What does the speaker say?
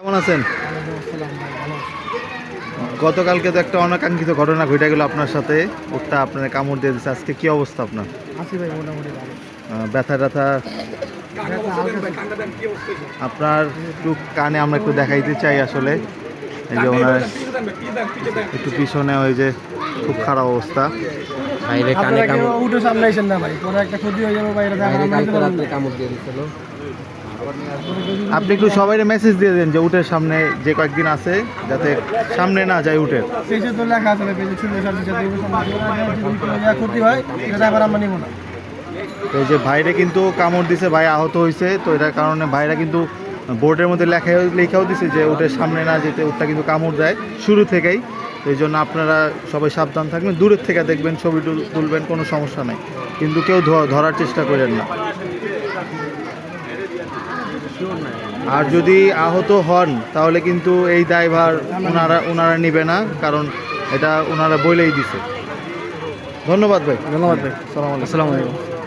কেমন আছেন? গতকালকে তো একটা অনাকাঙ্ক্ষিত ঘটনা ঘটে গেল আপনার সাথে। ওটা আপনার কামড় দিয়ে দিচ্ছে আজকে কি অবস্থা আপনার? আছি ভাই মোটামুটি ভালো। ব্যথা ট্যাথা? আপনার একটু কানে আমরা একটু দেখাইতে চাই আসলে। এই যে ওনার একটু পিছনে ওই যে খুব খারাপ অবস্থা। বাইরে কানে কামড় উঠে সামলাইছেন না ভাই? পরে একটা ক্ষতি হয়ে যাবে বাইরে বাইরে কালকে রাত্রে কামড় দিয়ে দিছিল। আপনি একটু সবাই মেসেজ দিয়ে দেন যে উটের সামনে যে কয়েকদিন আছে যাতে সামনে না যায় উটের। পেজে তো লেখা আছে পেজে ছিল সার্ভিস যাতে এগুলো সামলাইছে। যদি কোনো ইয়া ক্ষতি হয় এটা আবার আমরা নিব না। তো এই যে ভাইরে কিন্তু কামড় দিছে ভাই আহত হয়েছে তো এটার কারণে ভাইরা কিন্তু বোর্ডের মধ্যে লেখা লেখাও দিছে যে উটের সামনে না যেতে উটটা কিন্তু কামড় দেয় শুরু থেকেই। তো এই জন্য আপনারা সবাই সাবধান থাকবেন দূরের থেকে দেখবেন ছবি তুল- তুলবেন কোনো সমস্যা নেই। কিন্তু কেউ ধরার চেষ্টা করেন না। আর যদি আহত হন তাহলে কিন্তু এই দায়ভার ওনারা ওনারা নিবে না কারণ এটা ওনারা বলেই দিছে। ধন্যবাদ ভাই। ধন্যবাদ ভাই। সালাম আলাইকুম। আসসালামু আলাইকুম।